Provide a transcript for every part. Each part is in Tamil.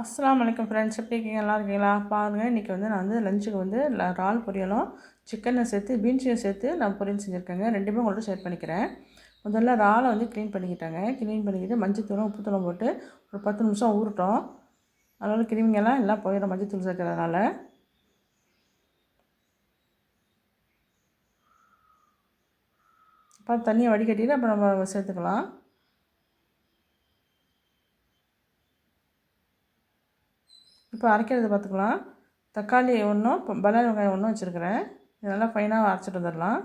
அஸ்லாம் வலைக்கம் ஃப்ரெண்ட்ஸ் எப்படி இருக்கீங்க? நல்லா இருக்கீங்களா? பாருங்கள் இன்றைக்கி வந்து நான் வந்து லஞ்சுக்கு வந்து இறால் பொரியலும் சிக்கனை சேர்த்து பீன்ஸையும் சேர்த்து நான் பொரியல் செஞ்சுருக்கேங்க. ரெண்டுமே உங்கள்ட்ட ஷேர் பண்ணிக்கிறேன். முதல்ல இறாலை வந்து க்ளீன் பண்ணிக்கிட்டாங்க. க்ளீன் பண்ணிக்கிட்டு மஞ்சத்தூளும் உப்புத்தூளும் போட்டு ஒரு பத்து நிமிஷம் ஊறட்டும். அதனால் கிருமிங்கெல்லாம் எல்லாம் போயிடும் மஞ்சத்தூள் சேர்க்கறதுனால. இப்போ தண்ணியை வடிகட்டிட்டு அப்புறம் நம்ம சேர்த்துக்கலாம். இப்போ அரைக்கிறது பார்த்துக்கலாம். தக்காளி ஒன்றும் பல்லாரி வெங்காயம் ஒன்றும் வச்சுருக்கிறேன். இதெல்லாம் ஃபைனாக அரைச்சிட்டு வந்துடலாம்.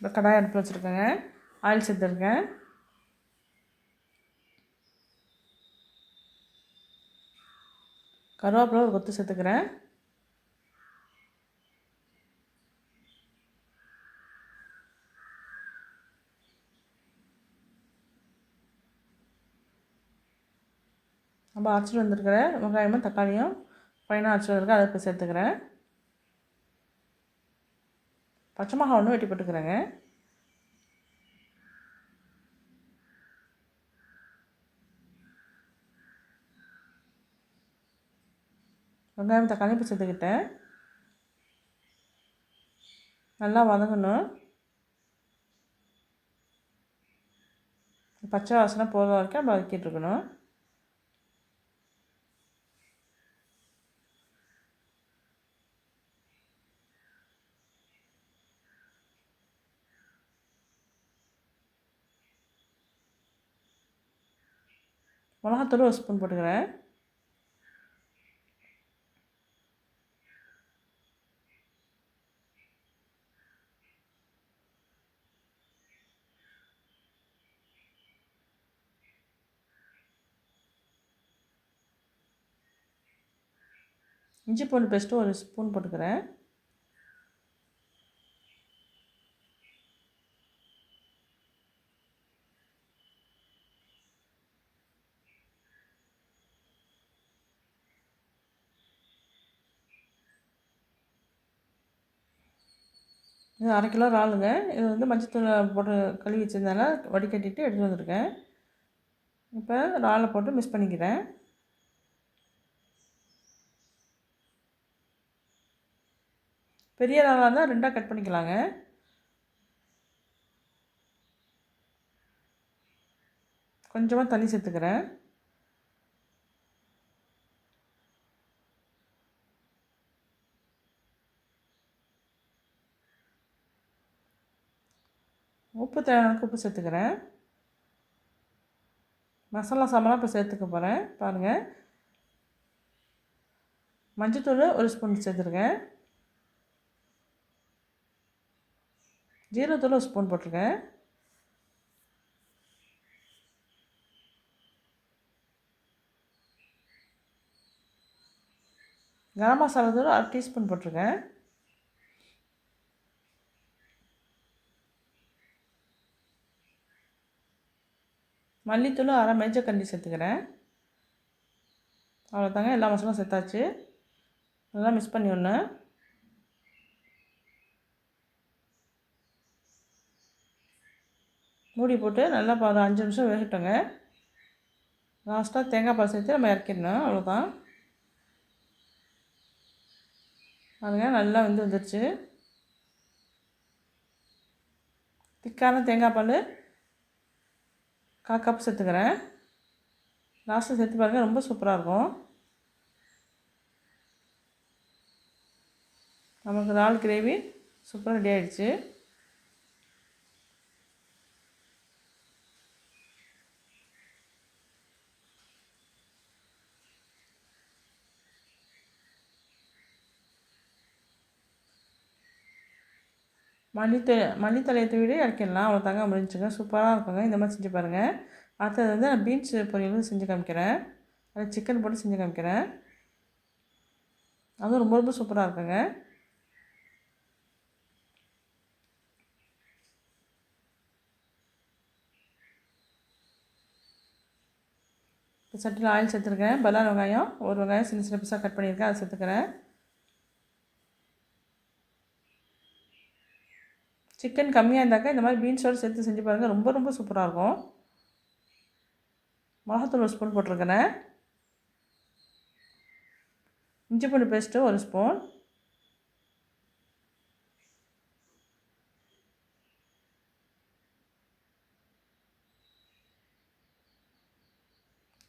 இப்போ கடாய் அடுப்பில் வச்சுருக்கேங்க. ஆயில் சேர்த்துருக்கேன். கருவேப்பிலை ஒரு கொத்து சேர்த்துக்கிறேன். இப்போ அரைச்சிட்டு வந்திருக்கிற வெங்காயமும் தக்காளியும் ஃபைனாக அரைச்சிட்டு வந்திருக்கேன். அதை இப்போ சேர்த்துக்கிறேன். பச்சை மிளகா ஒன்று வெட்டி போட்டுக்கிறேங்க. வெங்காயம் தக்காளி இப்போ சேர்த்துக்கிட்டேன். நல்லா வதங்கணும். பச்சை வாசனை போகிற வரைக்கும் நம்ம இருக்கணும். மிளகாத்தூள் ஒரு ஸ்பூன் போட்டுக்கிறேன். இஞ்சி பூண்டு பேஸ்ட்டு ஒரு ஸ்பூன் போட்டுக்கிறேன். இது அரை கிலோ இறாலுங்க. இது வந்து மஞ்சத்தூள் போட்டு கழுவி வச்சிருந்தனால வடிகட்டிட்டு எடுத்து வந்திருக்கேன். இப்போ இறாலை போட்டு மிக்ஸ் பண்ணிக்கிறேன். பெரிய இறாலாக இருந்தால் ரெண்டாக கட் பண்ணிக்கலாங்க. கொஞ்சமாக தண்ணி சேர்த்துக்கிறேன். உப்பு தேவையான உப்பு சேர்த்துக்கிறேன். மசாலா சாமான்லாம் இப்போ சேர்த்துக்க போகிறேன் பாருங்கள் மஞ்சத்தூள் ஒரு ஸ்பூன் சேர்த்துருக்கேன். ஜீரகத்தூள் ஒரு ஸ்பூன் போட்டிருக்கேன். கரம் மசாலா தூள் அரை டீஸ்பூன் போட்டிருக்கேன். மல்லித்தூள் அரை மேஜர் கண்டி சேர்த்துக்கிறேன். அவ்வளோதாங்க எல்லா மசாலும் சேர்த்தாச்சு. நல்லா மிக்ஸ் பண்ணி ஒன்று மூடி போட்டு நல்லா பாதம் அஞ்சு நிமிஷம் வேகட்டுங்க. லாஸ்ட்டாக தேங்காய் பால் சேர்த்து நம்ம இறக்கிடணும் அவ்வளோதான் பாருங்க நல்லா வந்து வந்துருச்சு. திக்கான தேங்காய் பால். கால் கப் சேர்த்துக்கிறேன். லாஸ்ட்டில் சேர்த்து பாருங்கள் ரொம்ப சூப்பராக இருக்கும். நமக்கு இறால் கிரேவி சூப்பராக ரெடி ஆகிடுச்சு மல்லித்த மல்லித்தலையை விட இறக்கிடலாம். அவ்வளோ தாங்க முடிஞ்சுங்க சூப்பராக இருக்குங்க. இந்த மாதிரி செஞ்சு பாருங்கள் அடுத்தது வந்து நான் பீன்ஸ் பொரியல் செஞ்சு காமிக்கிறேன். அது சிக்கன் போட்டு செஞ்சு காமிக்கிறேன். அதுவும் ரொம்ப ரொம்ப சூப்பராக இருக்குங்க. இப்போ சட்டியில் ஆயில் சேர்த்துருக்கேன். பல்லாரி வெங்காயம் ஒரு வெங்காயம் சின்ன சின்ன பீஸாக கட் பண்ணியிருக்கேன். அதை சேர்த்துக்கிறேன். சிக்கன் கம்மியாக இருந்தாக்கா இந்த மாதிரி பீன்ஸோடு சேர்த்து செஞ்சு பாருங்கள் ரொம்ப ரொம்ப சூப்பராக இருக்கும். மிளகாத்தூள் ஒரு ஸ்பூன் போட்டிருக்கிறேன் இஞ்சி பூண்டு பேஸ்ட்டு ஒரு ஸ்பூன்.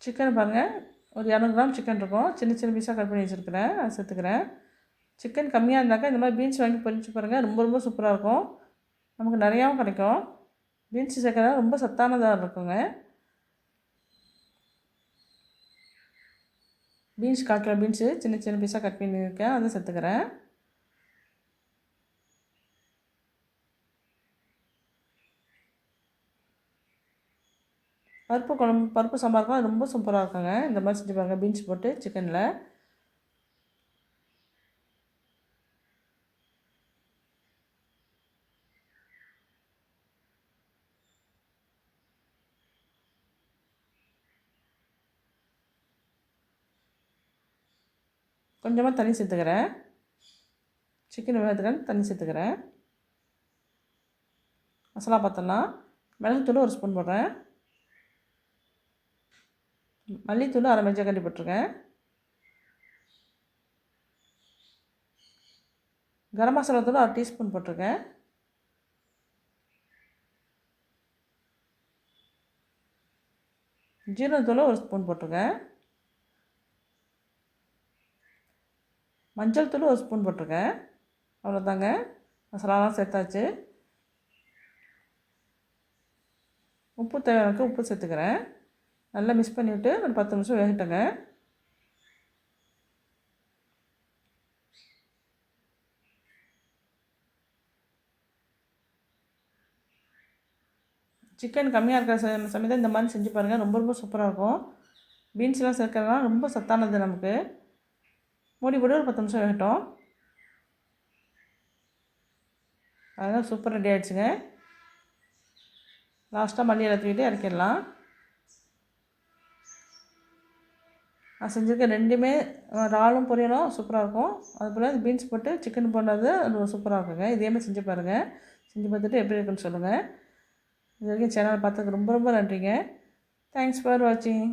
சிக்கன் பாருங்கள் ஒரு இரநூறு கிராம் சிக்கன் இருக்கும். சின்ன சின்ன பீஸாக கட் பண்ணி வச்சுருக்கிறேன். அதை சேர்த்துக்கிறேன். சிக்கன் கம்மியாக இருந்தாக்கா இந்த மாதிரி பீன்ஸ் வாங்கி பொரிச்சு பாருங்கள் ரொம்ப ரொம்ப சூப்பராக இருக்கும். நமக்கு நிறையாவும் கிடைக்கும். பீன்ஸ் சேர்க்கறது ரொம்ப சத்தானதாக இருக்குங்க. பீன்ஸ் காட்டில் பீன்ஸு சின்ன சின்ன பீஸாக கட் பண்ணியிருக்கேன். அதை சேர்த்துக்கிறேன். பருப்பு குழம்பு பருப்பு சாம்பாருக்கும் ரொம்ப சூப்பராக இருக்குங்க. இந்த மாதிரி செஞ்சு பாருங்கள் பீன்ஸ் போட்டு சிக்கனில் கொஞ்சமாக தண்ணி சேர்த்துக்கிறேன். சிக்கன் வேகிறதுக்கான தண்ணி சேர்த்துக்கிறேன். மசாலா பார்த்தோன்னா மிளகுத்தூள் ஒரு ஸ்பூன் போடுறேன். மல்லித்தூள் அரை மஞ்சள் கண்டி போட்டிருக்கேன். கரம் மசாலா தூள் அரை டீஸ்பூன் போட்டிருக்கேன். ஜீரணத்தூள் ஒரு ஸ்பூன் போட்டிருக்கேன். மஞ்சள் தூள் ஒரு ஸ்பூன் போட்டிருக்கேன். அவ்வளோதாங்க மசாலாலாம் சேர்த்தாச்சு. உப்பு தேவையானக்கு உப்பு சேர்த்துக்கிறேன். நல்லா மிக்ஸ் பண்ணிவிட்டு ஒரு பத்து நிமிஷம் வேகட்டுங்க. சிக்கன் கம்மியாக இருக்கிற சமயத்தில் இந்த மாதிரி செஞ்சு பாருங்கள் ரொம்ப ரொம்ப சூப்பராக இருக்கும். பீன்ஸ்லாம் சேர்க்கறதுலாம் ரொம்ப சத்தானது நமக்கு. மூடி போட்டு ஒரு பத்து நிமிஷம் வேகட்டும் அதெல்லாம் சூப்பர் ரெடி ஆகிடுச்சுங்க லாஸ்ட்டாக மல்லி இறக்கிட்டு இறக்கிடலாம். நான் செஞ்சுருக்க ரெண்டுமே இறாலும் பொரியலும் சூப்பராக இருக்கும். அதுபோல் பீன்ஸ் போட்டு சிக்கன் போடுறது ரொம்ப சூப்பராக இருக்குங்க. இதேமாதிரி செஞ்சு பாருங்கள் செஞ்சு பார்த்துட்டு எப்படி இருக்குன்னு சொல்லுங்கள் இது வரைக்கும் சேனல் பார்த்ததுக்கு ரொம்ப ரொம்ப நன்றிங்க. தேங்க்ஸ் ஃபார் வாட்சிங்